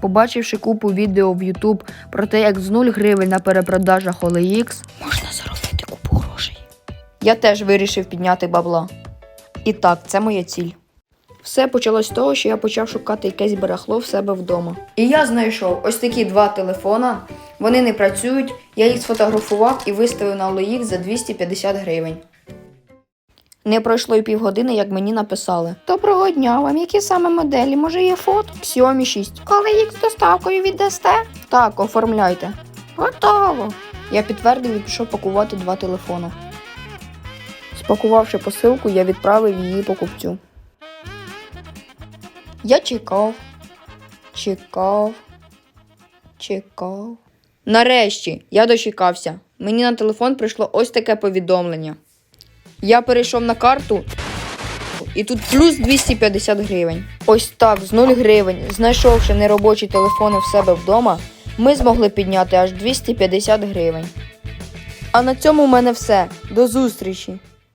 Побачивши купу відео в YouTube про те, як з 0 гривень на перепродажах OLX можна заробити купу грошей. Я теж вирішив підняти бабла. І так, це моя ціль. Все почалось з того, що я почав шукати якесь барахло в себе вдома. І я знайшов ось такі два телефона. Вони не працюють. Я їх сфотографував і виставив на OLX за 250 гривень. Не пройшло й півгодини, як мені написали. Доброго дня, вам які саме моделі? Може є фото? Xiaomi 6. Коли їх з доставкою віддасте? Так, оформляйте. Готово. Я підтвердив і пішов пакувати два телефони. Спакувавши посилку, я відправив її покупцю. Я чекав, чекав, чекав. Нарешті я дочекався. Мені на телефон прийшло ось таке повідомлення. Я перейшов на карту, і тут плюс 250 гривень. Ось так, з 0 гривень, знайшовши неробочі телефони в себе вдома, ми змогли підняти аж 250 гривень. А на цьому в мене все. До зустрічі!